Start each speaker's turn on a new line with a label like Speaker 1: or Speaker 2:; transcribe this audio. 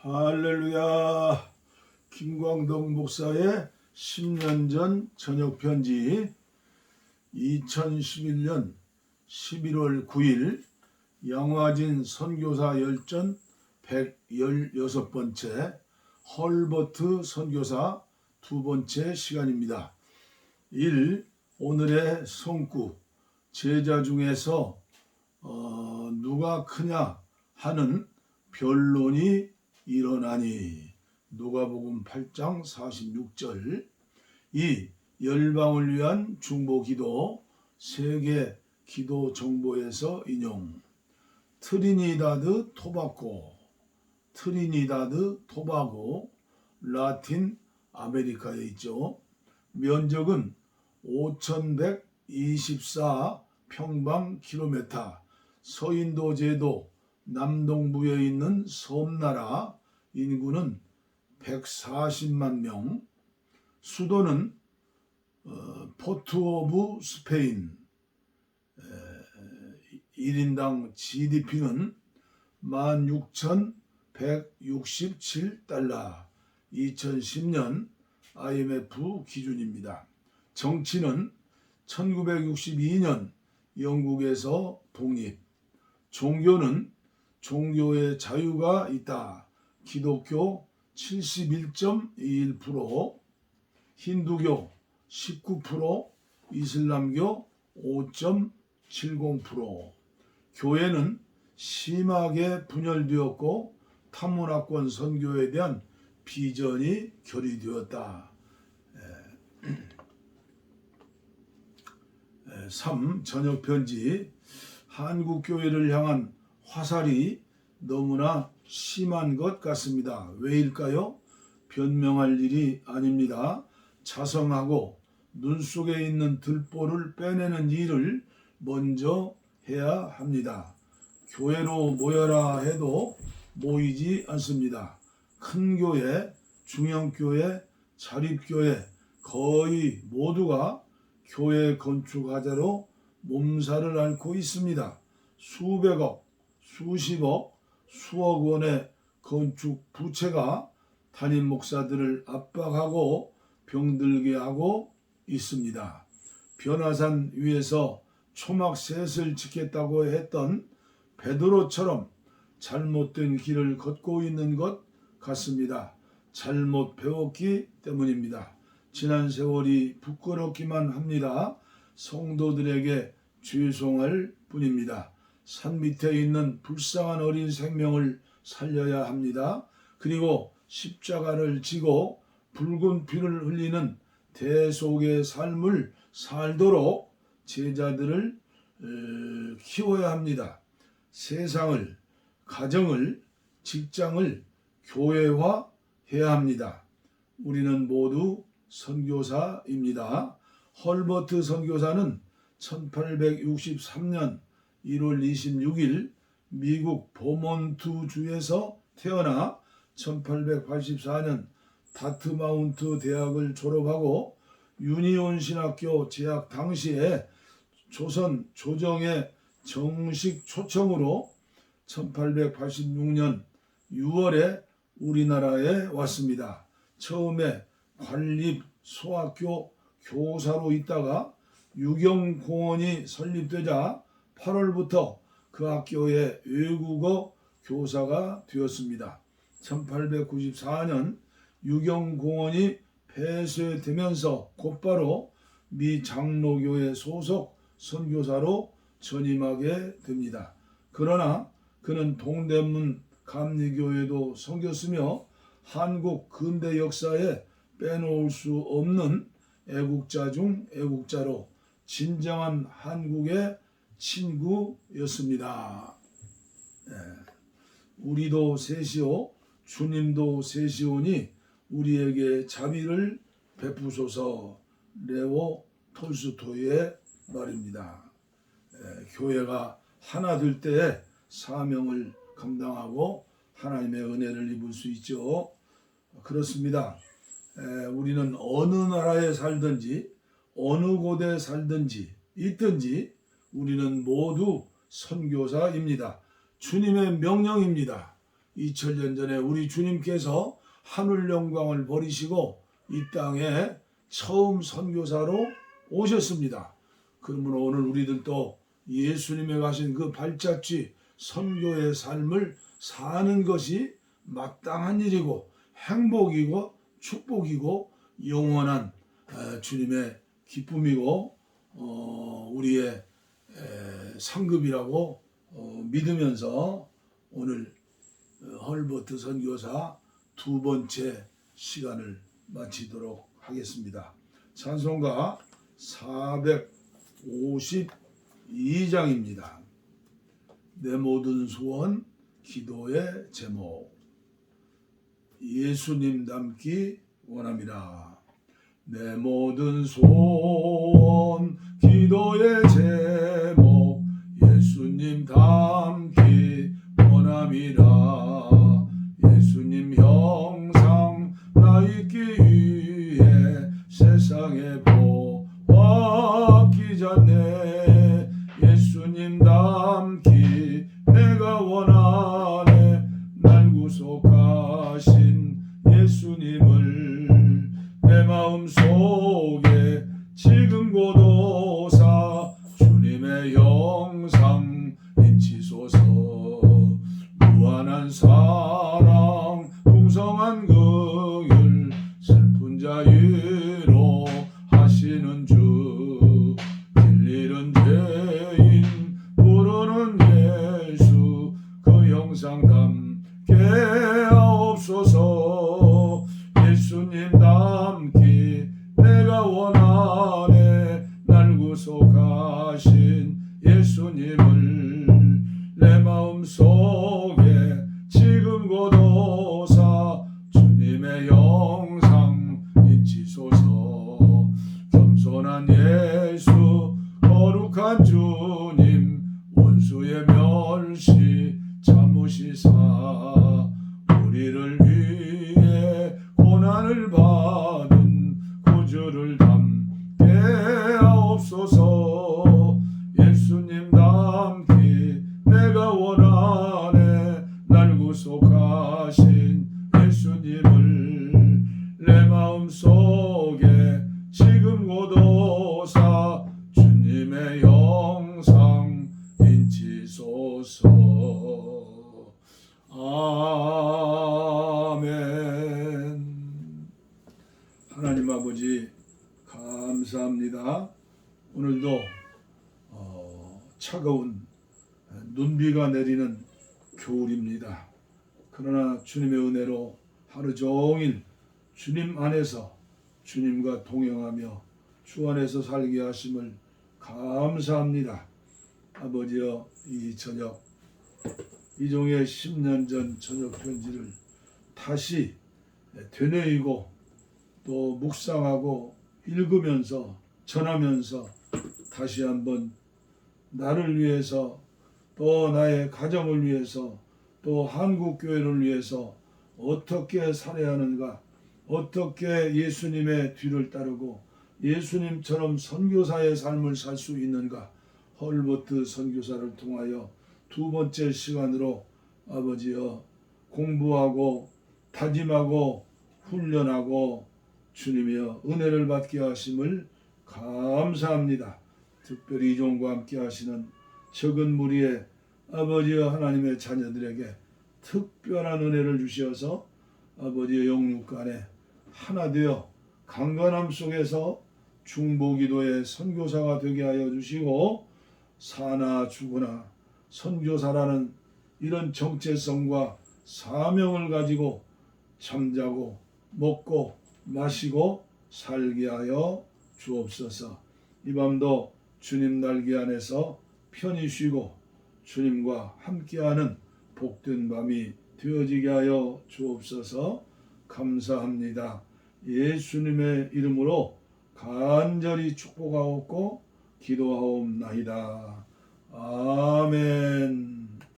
Speaker 1: 할렐루야. 김광덕 목사의 10년 전 저녁 편지 2011년 11월 9일 양화진 선교사 열전 116번째 헐버트 선교사 두 번째 시간입니다. 1. 오늘의 성구 제자 중에서 어, 누가 크냐 하는 변론이 일어나니 누가복음 8장 46절. 이 열방을 위한 중보 기도 세계 기도 정보에서 인용. 트리니다드 토바코 트리니다드 토바고 라틴 아메리카에 있죠. 면적은 5124 평방 킬로미터. 서인도 제도 남동부에 있는 섬나라 인구는 140만 명 수도는 어, 포트 오브 스페인 에, 1인당 GDP는 16,167달러 2010년 IMF 기준입니다. 정치는 1962년 영국에서 독립. 종교는 종교의 자유가 있다. 기독교 71.21%, 힌두교 19%, 이슬람교 5.70%. 교회는 심하게 분열되었고 타문화권 선교에 대한 비전이 결의되었다. 3. 저녁 편지 한국 교회를 향한 화살이 너무나 심한 것 같습니다. 왜일까요? 변명할 일이 아닙니다. 자성하고 눈 속에 있는 들보를 빼내는 일을 먼저 해야 합니다. 교회로 모여라 해도 모이지 않습니다. 큰 교회, 중형교회, 자립교회 거의 모두가 교회 건축하자로 몸살을 앓고 있습니다. 수백억, 수십억, 수억 원의 건축 부채가 담임 목사들을 압박하고 병들게 하고 있습니다. 변화산 위에서 초막셋을 지켰다고 했던 베드로처럼 잘못된 길을 걷고 있는 것 같습니다. 잘못 배웠기 때문입니다. 지난 세월이 부끄럽기만 합니다. 성도들에게 죄송할 뿐입니다. 산 밑에 있는 불쌍한 어린 생명을 살려야 합니다. 그리고 십자가를 지고 붉은 피를 흘리는 대속의 삶을 살도록 제자들을 키워야 합니다. 세상을, 가정을, 직장을 교회화해야 합니다. 우리는 모두 선교사입니다. 헐버트 선교사는 1863년 1월 26일 미국 보몬트 주에서 태어나 1884년 다트마운트 대학을 졸업하고 유니온 신학교 재학 당시에 조선 조정의 정식 초청으로 1886년 6월에 우리나라에 왔습니다. 처음에 관립 소학교 교사로 있다가 유경공원이 설립되자 8월부터 그 학교의 외국어 교사가 되었습니다. 1894년 유경공원이 폐쇄되면서 곧바로 미 장로교회 소속 선교사로 전임하게 됩니다. 그러나 그는 동대문 감리교회도 섬겼으며 한국 근대 역사에 빼놓을 수 없는 애국자 중 애국자로 진정한 한국의 친구였습니다. 예. 우리도 셋이요 주님도 셋이오니 우리에게 자비를 베푸소서 레오 톨스토이의 말입니다. 예, 교회가 하나 될 때에 사명을 감당하고 하나님의 은혜를 입을 수 있죠. 그렇습니다. 에, 우리는 어느 나라에 살든지 어느 곳에 살든지 있든지 우리는 모두 선교사입니다. 주님의 명령입니다. 2000년 전에 우리 주님께서 하늘 영광을 버리시고 이 땅에 처음 선교사로 오셨습니다. 그러면 오늘 우리들도 예수님의 가신 그 발자취 선교의 삶을 사는 것이 마땅한 일이고 행복이고 축복이고 영원한 에, 주님의 기쁨이고 어, 우리의 에, 상급이라고 어, 믿으면서 오늘 어, 헐버트 선교사 두 번째 시간을 마치도록 하겠습니다. 찬송가 452장입니다. 내 모든 소원 기도의 제목 예수님 닮기 원합니다. 내 모든 소원 기도의 제목 예수님 닮기 원합니다. 예수님 형상 나 있기 위해 세상에 보았기 전에 그 영상 담게 하옵소서. 예수님 닮기 내가 원하네. 날 구속하신 예수님을 내 마음 속에 지금 고도 고난을 받은 구주를 담 차가운 눈비가 내리는 겨울입니다. 그러나 주님의 은혜로 하루 종일 주님 안에서 주님과 동행하며 주 안에서 살게 하심을 감사합니다. 아버지여 이 저녁 이종의 10년 전 저녁 편지를 다시 되뇌이고 또 묵상하고 읽으면서 전하면서 다시 한번 나를 위해서 또 나의 가정을 위해서 또 한국 교회를 위해서 어떻게 살아야 하는가 어떻게 예수님의 뒤를 따르고 예수님처럼 선교사의 삶을 살 수 있는가 헐버트 선교사를 통하여 두 번째 시간으로 아버지여 공부하고 다짐하고 훈련하고 주님이여 은혜를 받게 하심을 감사합니다. 특별히 이종과 함께 하시는 적은 무리의 아버지여 하나님의 자녀들에게 특별한 은혜를 주시어서 아버지의 영육간에 하나 되어 강건함 속에서 중보기도의 선교사가 되게 하여 주시고 사나 죽으나 선교사라는 이런 정체성과 사명을 가지고 잠자고 먹고 마시고 살게 하여 주옵소서. 이 밤도 주님 날개 안에서 편히 쉬고 주님과 함께하는 복된 밤이 되어지게 하여 주옵소서. 감사합니다. 예수님의 이름으로 간절히 축복하옵고 기도하옵나이다. 아멘.